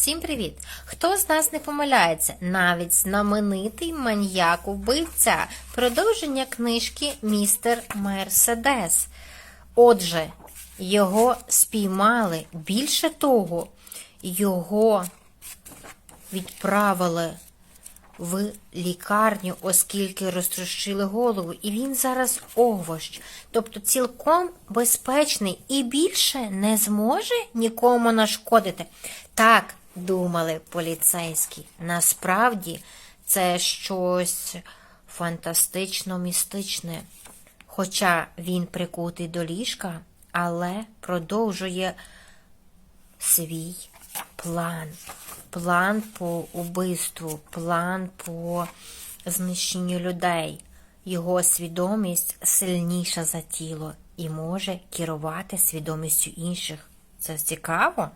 Всім привіт! Хто з нас не помиляється? Навіть знаменитий маньяк-вбивця. Продовження книжки Містер Мерседес. Отже, його спіймали. Більше того, його відправили в лікарню, оскільки розтрощили голову, і він зараз овощ, тобто цілком безпечний і більше не зможе нікому нашкодити. Так думали поліцейські. Насправді це щось фантастично містичне. Хоча він прикутий до ліжка, але продовжує свій план. План по убивству, план по знищенню людей. Його свідомість сильніша за тіло і може керувати свідомістю інших. Це цікаво?